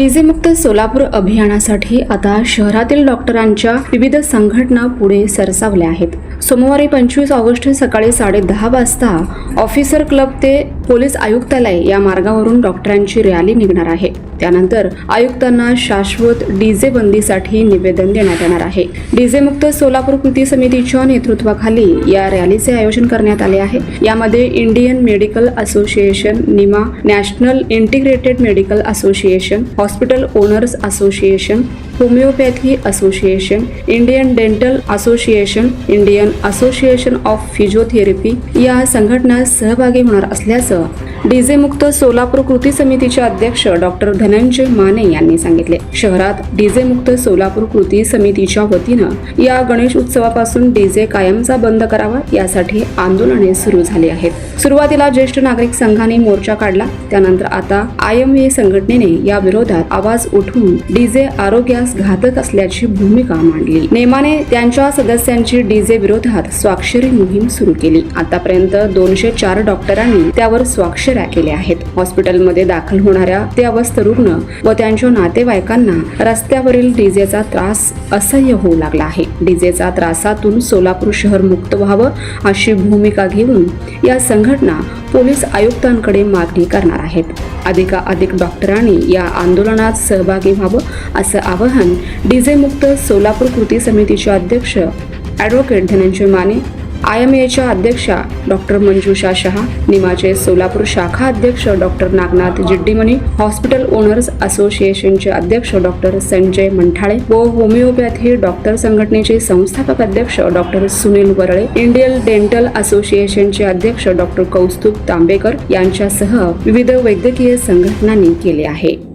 DJ मुक्त सोलापूर अभियानासाठी आता शहरातील डॉक्टरांच्या विविध संघटना पुढे सरसावल्या आहेत. सोमवारी पंचवीस ऑगस्ट सकाळी साडे दहा वाजता ऑफिसर क्लब ते पोलीस आयुक्तालय या मार्गावरून डॉक्टरांची रॅली निघणार आहे. त्यानंतर आयुक्तांना शाश्वत डीजे बंदीसाठी निवेदन देण्यात येणार आहे. डीजे मुक्त सोलापूर कृती समितीच्या नेतृत्वाखाली या रॅलीचे आयोजन करण्यात आले आहे. यामध्ये Indian medical association NIMA national integrated medical association hospital owners association homeopathy association Indian dental association Indian association of physiotherapy या संघटना सहभागी होणार असल्याचं डीजेमुक्त सोलापूर कृती समितीचे अध्यक्ष डॉक्टर धनंजय माने यांनी सांगितले. शहरात डीजेमुक्त सोलापूर कृती समितीच्या वतीनं या गणेश उत्सवापासून डीजे कायमचा बंद करावा यासाठी आंदोलने सुरू झाली आहेत. सुरुवातीला ज्येष्ठ नागरिक संघाने मोर्चा काढला. त्यानंतर आता आय एम ए संघटनेने या विरोधात आवाज उठवून डीजे आरोग्यास घातक असल्याची भूमिका मांडली. नेमाने त्यांच्या सदस्यांची डीजे विरोधात स्वाक्षरी मोहीम सुरू केली. आतापर्यंत दोनशे चार डॉक्टरांनी त्यावर स्वाक्षरी स्वाक्षऱ्या केल्या आहेत. हॉस्पिटलमध्ये दाखल होणाऱ्या अत्यवस्थ रुग्ण व त्यांच्या नातेवाईकांना रस्त्यावरील डीजेचा त्रास असह्य होऊ लागला आहे. डीजेचा त्रासातून सोलापूर शहर मुक्त व्हावं अशी भूमिका घेऊन या संघटना पोलीस आयुक्तांकडे मागणी करणार आहेत. अधिकाधिक डॉक्टरांनी या आंदोलनात सहभागी व्हावं असं आवाहन डीजे मुक्त सोलापूर कृती समितीचे अध्यक्ष advocate Dhananjay Mane I M एच्या अध्यक्षा डॉक्टर मंजुषा शहा निमाचे सोलापूर शाखा अध्यक्ष doctor Nagnath Jiddimani hospital owners असोसिएशनचे अध्यक्ष डॉक्टर संजय मंठाळे व होमिओपॅथी डॉक्टर संघटनेचे संस्थापक अध्यक्ष doctor Sunil Warale Indian dental असोसिएशनचे अध्यक्ष डॉक्टर कौस्तुभ तांबेकर यांच्यासह विविध वैद्यकीय संघटनांनी केले आहे.